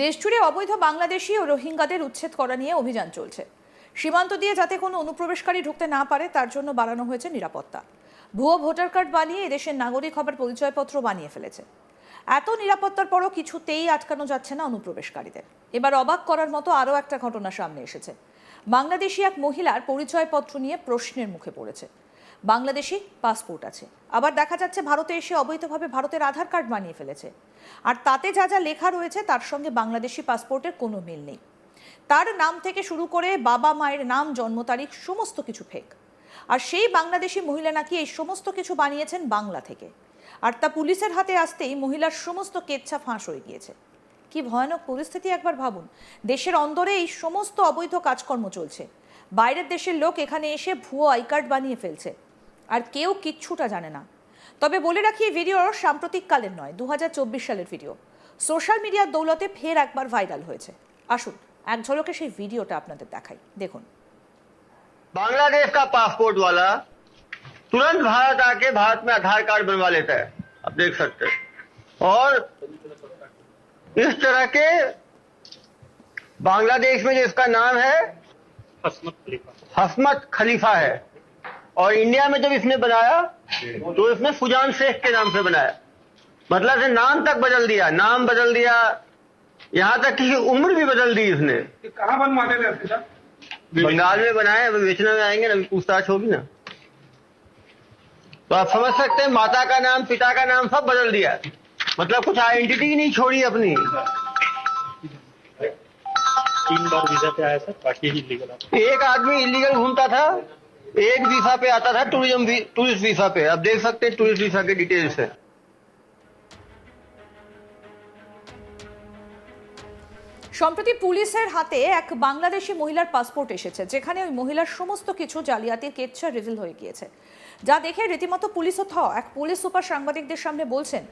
দেশজুড়ে অবৈধ বাংলাদেশি ও রোহিঙ্গাদের উচ্ছেদ করা নিয়ে অভিযান চলছে। সীমান্ত দিয়ে যাতে কোনো অনুপ্রবেশকারী ঢুকতে না পারে, তার জন্য বাড়ানো হয়েছে নিরাপত্তা। ভুয়ো ভোটার কার্ড বানিয়ে এদেশের নাগরিক হবার পরিচয়পত্র বানিয়ে ফেলেছে। এত নিরাপত্তার পরও কিছুতেই আটকানো যাচ্ছে না অনুপ্রবেশকারীদের। এবার অবাক করার মতো আরও একটা ঘটনা সামনে এসেছে। বাংলাদেশি এক মহিলার পরিচয়পত্র নিয়ে প্রশ্নের মুখে পড়েছে। বাংলাদেশি পাসপোর্ট আছে। আবার দেখা যাচ্ছে ভারতে এসে অবৈধভাবে ভারতের আধার কার্ড বানিয়ে ফেলেছে। আর তাতে যা যা লেখা রয়েছে তার সঙ্গে বাংলাদেশি পাসপোর্টের কোনো মিল নেই। তার নাম থেকে শুরু করে বাবা মায়ের নাম, জন্ম তারিখ সমস্ত কিছু ফেক আর সেই বাংলাদেশি মহিলা নাকি এই সমস্ত কিছু বানিয়েছেন বাংলা থেকে। আর তা পুলিশের হাতে আসতেই মহিলার সমস্ত কেচ্ছা ফাঁস হয়ে গিয়েছে। কি ভয়ানক পরিস্থিতি একবার ভাবুন। দেশের অন্দরে এই সমস্ত অবৈধ কাজকর্ম চলছে। বাইরের দেশের লোক এখানে এসে ভুয়ো আই কার্ড বানিয়ে ফেলছে। আর কেউ কিচ্ছুটা জানে না তবে বলে রাখি এই ভিডিও সাম্প্রতিককালের নয় দু সালের ভিডিও সোশ্যাল মিডিয়ার দৌলতে ফের একবার ভাইরাল হয়েছে আসুন এক ঝলকে সেই ভিডিওটা আপনাদের দেখাই দেখুন बांग्लादेश का पासपोर्ट वाला तुरंत भारत आके भारत में आधार कार्ड बनवा लेता है आप देख सकते हैं और इस तरह के बांग्लादेश में जिसका नाम है हसमत खलीफा हसमत खलीफा है और इंडिया में जब इसने बनाया तो इसने फुजान शेख के नाम से बनाया। मतलब से नाम तक बदल दिया नाम बदल दिया। यहाँ तक कि उम्र भी बदल दी इसने। कहाँ बनवाते थे बंगाल में बनाए अभी बेचने में आएँगे ना पूछताछ होगी ना। तो आप समझ सकते हैं माता का नाम पिता का नाम सब बदल दिया। मतलब कुछ आइडेंटिटी नहीं छोड़ी अपनी। तीन बार वीज़ा पे आया सर बाकी ही। लीगल एक आदमी इलीगल घूमता था। एक वीसा पे आता था टूरिज़्म टूरिस्ट वीसा पे। आप देख सकते हैं टूरिस्ट वीसा के डिटेल्स है। সম্প্রতি পুলিশের হাতে এক বাংলাদেশি মহিলার পাসপোর্ট এসেছে, যেখানে ওই মহিলার সমস্ত কিছু জালিয়াতির কেচ্ছা রিভিল হয়ে গিয়েছে। যা দেখে রীতিমতো পুলিশও থ এক পুলিশ সুপার সাংবাদিকদের সামনে বলছেন,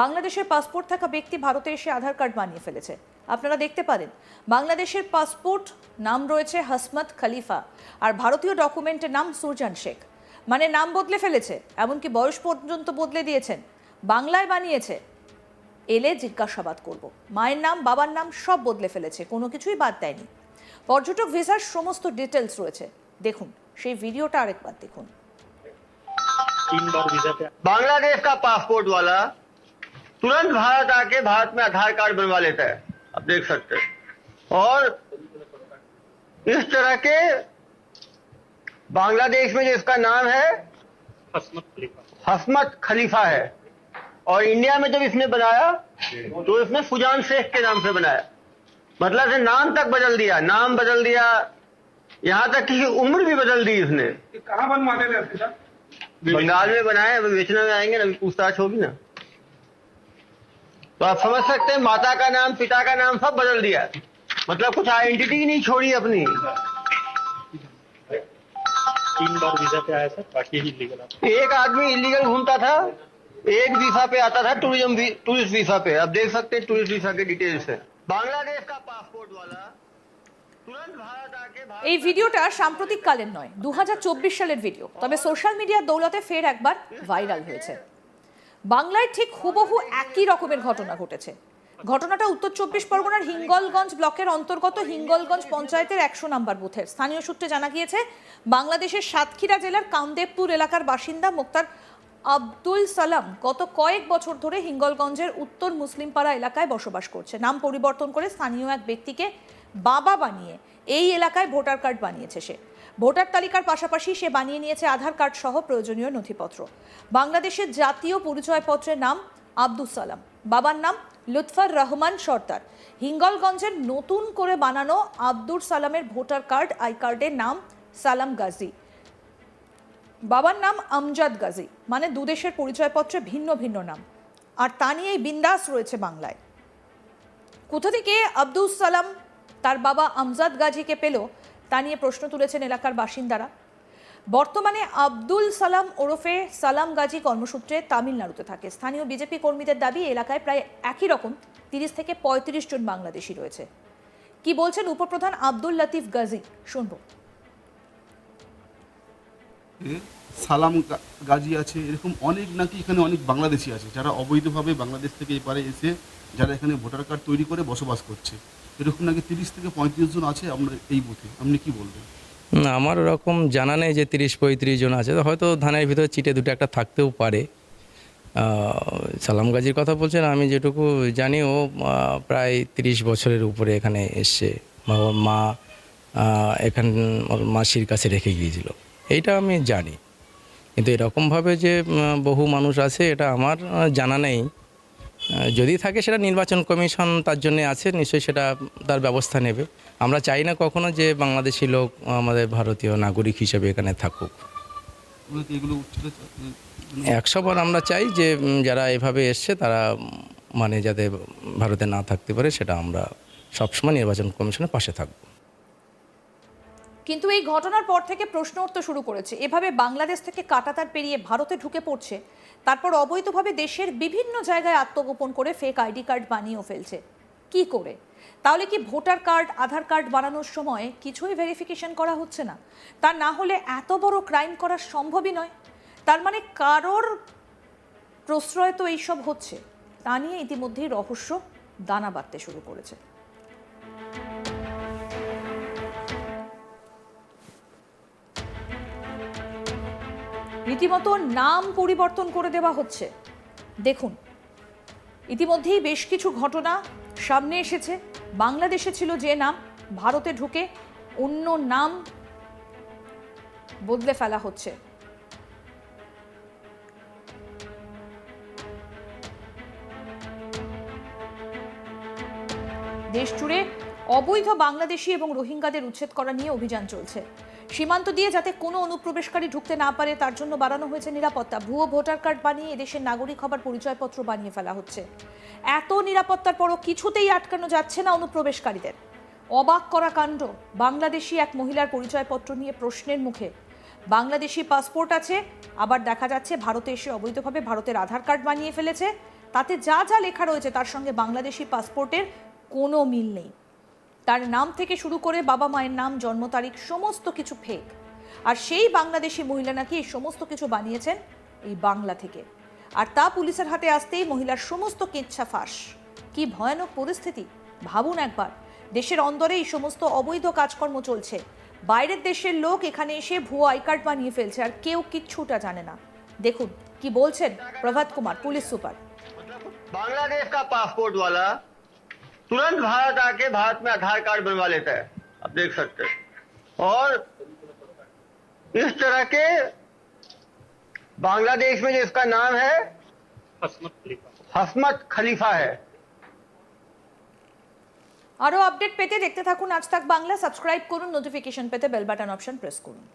বাংলাদেশের পাসপোর্ট থাকা ব্যক্তি ভারতে এসে আধার কার্ড বানিয়ে ফেলেছে। আপনারা দেখতে পারেন, বাংলাদেশের পাসপোর্ট নাম রয়েছে হাসমত খলিফা আর ভারতীয় ডকুমেন্টের নাম সুরজান শেখ। মানে নাম বদলে ফেলেছে, এমনকি বয়স পর্যন্ত বদলে দিয়েছেন। বাংলায় বানিয়েছে এলে জিজ্ঞাসাবাদ করব মায়ের নাম বাবার নাম সব বদলে ফেলেছে কোনো কিছুই বাদ দেয়নি পর্যটক ভিসার সমস্ত ডিটেলস রয়েছে দেখুন সেই ভিডিওটা আরেকবার দেখুন तीन बार वीजा पे बांग्लादेश का पासपोर्ट वाला तुरंत भारत आके भारत में आधार कार्ड बनवा लेता है आप देख सकते हैं और इस तरह के बांग्लादेश में जिसका नाम है हसमत खलीफा हसमत खलीफा है और इंडिया में जब इसने बनाया तो इसने फुजान शेख के नाम से बनाया। मतलब से नाम तक बदल दिया नाम बदल दिया। यहाँ तक कि उम्र भी बदल दी इसने। कहाँ बनवाते थे बंगाल में बनाए अभी बेचने में आएँगे ना अभी पूछताछ होगी ना। तो आप समझ सकते हैं माता का नाम पिता का नाम सब बदल दिया। मतलब कुछ आइडेंटिटी नहीं छोड़ी अपनी। तीन बार वीज़ा पे आया सर बाकी ही लीगल आता एक आदमी इलीगल घूमता था एक वीसा पे आता था टूरिज्म वी, टूरिस्ट वीसा पे आप देख सकते हैं टूरिस्ट वीसा के डिटेल्स है बांग्लादेश का पासपोर्ट वाला तुरंत भारत आके भारत এই ভিডিওটা সাম্প্রতিক কালের নয় দু সালের ভিডিও তবে সোশ্যাল মিডিয়ার দৌলতে ফের একবার ভাইরাল হয়েছে বাংলায় ঠিক হুবহু একই রকমের ঘটনা ঘটেছে ঘটনাটা উত্তর চব্বিশ পরগনার হিঙ্গলগঞ্জ ব্লকের অন্তর্গত হিঙ্গলগঞ্জ পঞ্চায়েতের একশো নম্বর বুথের স্থানীয় সূত্রে জানা গিয়েছে বাংলাদেশের সাতক্ষীরা জেলার কামদেবপুর এলাকার বাসিন্দা মোক্তার আব্দুল সালাম গত কয়েক বছর ধরে হিঙ্গলগঞ্জের উত্তর মুসলিমপাড়া এলাকায় বসবাস করছে। নাম পরিবর্তন করে স্থানীয় এক ব্যক্তিকে বাবা বানিয়ে এই এলাকায় ভোটার কার্ড বানিয়েছে সে। ভোটার তালিকার পাশাপাশি সে বানিয়ে নিয়েছে আধার কার্ড সহ প্রয়োজনীয় নথিপত্র। বাংলাদেশের জাতীয় পরিচয়পত্রের নাম আব্দুল সালাম। বাবার নাম লুৎফার রহমান সর্দার। হিঙ্গলগঞ্জের নতুন করে বানানো আব্দুল সালামের ভোটার কার্ড, আই কার্ডের নাম সালাম গাজী। বাবার নাম আমজাদ গাজী মানে দুদেশের পরিচয়পত্রে ভিন্ন ভিন্ন নাম। আর তা নিয়েই বিন্দাস রয়েছে বাংলায়। কোথা থেকে আব্দুল সালাম তার বাবা আমজাদ গাজীকে পেল, তা নিয়ে প্রশ্ন তুলেছেন এলাকার বাসিন্দারা। বর্তমানে আব্দুল সালাম ওরফে সালাম গাজী কর্মসূত্রে তামিলনাড়ুতে থাকে। স্থানীয় বিজেপি কর্মীদের দাবি, এলাকায় প্রায় একই রকম, তিরিশ থেকে পঁয়ত্রিশ জন বাংলাদেশি রয়েছে। কি বলছেন উপপ্রধান আব্দুল লতিফ গাজী? শুনব। সালাম গাজী আছে, এরকম অনেক নাকি এখানে অনেক বাংলাদেশি আছে, যারা অবৈধভাবে বাংলাদেশ থেকে এপারে এসে যারা এখানে ভোটার কার্ড তৈরি করে বসবাস করছে। এরকম নাকি তিরিশ থেকে পঁয়ত্রিশ জন আছে আপনার এই বুথে, আপনি কি বলবেন? না, আমার ওরকম জানা নেই যে তিরিশ পঁয়ত্রিশ জন আছে হয়তো ধানের ভিতরে চিটে দুটো একটা থাকতেও পারে। সালাম গাজীর কথা বলছেন, আমি যেটুকু জানি ও প্রায় তিরিশ বছরের উপরে এখানে এসছে। মা এখান মাসির কাছে রেখে গিয়েছিল। এইটা আমি জানি। কিন্তু এরকমভাবে যে বহু মানুষ আছে, এটা আমার জানা নেই। যদি থাকে সেটা নির্বাচন কমিশন তার জন্য আছে, নিশ্চয়ই সেটা তার ব্যবস্থা নেবে। আমরা চাই না কখনো যে বাংলাদেশি লোক, আমাদের ভারতীয় নাগরিক হিসেবে এখানে থাকুক। একশো বার আমরা চাই যে যারা এভাবে এসছে, তারা মানে যাতে ভারতে না থাকতে পারে, সেটা আমরা সবসময় নির্বাচন কমিশনের পাশে থাকব। কিন্তু এই ঘটনার পর থেকে প্রশ্ন উঠতে শুরু করেছে। এভাবে বাংলাদেশ থেকে কাটাতার পেরিয়ে ভারতে ঢুকে পড়ছে। তারপর অবৈধভাবে দেশের বিভিন্ন জায়গায় আত্মগোপন করে ফেক আইডি কার্ড বানিয়েও ফেলছে। কি করে? তাহলে কি ভোটার কার্ড, আধার কার্ড বানানোর সময় কিছুই ভেরিফিকেশন করা হচ্ছে না? তা না হলে এত বড় ক্রাইম করা সম্ভবই নয়। তার মানে কারোর প্রশ্রয় তো এইসব হচ্ছে। তা নিয়ে ইতিমধ্যেই রহস্য দানা বাঁধতে শুরু করেছে। রীতিমতো নাম পরিবর্তন করে দেওয়া হচ্ছে। দেখুন, ইতিমধ্যেই বেশ কিছু ঘটনা সামনে এসেছে। বাংলাদেশে ছিল যে নাম, ভারতে ঢুকে অন্য নাম বদলে ফেলা হচ্ছে। দেশ জুড়ে অবৈধ বাংলাদেশি এবং রোহিঙ্গাদের উচ্ছেদ করা নিয়ে অভিযান চলছে। সীমান্ত দিয়ে যাতে কোনো অনুপ্রবেশকারী ঢুকতে না পারে, তার জন্য বাড়ানো হয়েছে নিরাপত্তা। ভুয়ো ভোটার কার্ড বানিয়ে এদেশের নাগরিক হবার পরিচয়পত্র বানিয়ে ফেলা হচ্ছে। এত নিরাপত্তার পরও কিছুতেই আটকানো যাচ্ছে না অনুপ্রবেশকারীদের। অবাক করা কাণ্ড, বাংলাদেশি এক মহিলার পরিচয়পত্র নিয়ে প্রশ্নের মুখে। বাংলাদেশি পাসপোর্ট আছে, আবার দেখা যাচ্ছে ভারতে এসে অবৈধভাবে ভারতের আধার কার্ড বানিয়ে ফেলেছে। তাতে যা যা লেখা রয়েছে, তার সঙ্গে বাংলাদেশি পাসপোর্টের কোনো মিল নেই। তার নাম থেকে শুরু করে বাবা মায়ের নাম, জন্ম তারিখ, সমস্ত কিছু ফেক আর সেই বাংলাদেশি মহিলা নাকি এই সমস্ত কিছু বানিয়েছেন এই বাংলা থেকে। আর তা পুলিশের হাতে আসতেই মহিলার সমস্ত কেচ্ছা ফাঁস। কি ভয়ানক পরিস্থিতি! ভাবুন একবার, দেশের অন্দরে এই সমস্ত অবৈধ কাজকর্ম চলছে। বাইরের দেশের লোক এখানে এসে ভুয়ো আই কার্ড বানিয়ে ফেলছে আর কেউ কিচ্ছুটা জানে না। দেখুন, কি বলছেন প্রভাত কুমার, পুলিশ সুপার। বাংলাদেশ কা পাসপোর্ট वाला तुरंत भारत आके भारत में आधार कार्ड बनवा लेता है आप देख सकते हैं और इस तरह के बांग्लादेश में जो इसका नाम है हसमत खलीफा हसमत खलीफा है আরও আপডেট পেতে দেখতে থাকুন আজ তাক বাংলা সাবস্ক্রাইব করুন নোটিফিকেশন পেতে বেল বাটন অপশন প্রেস করুন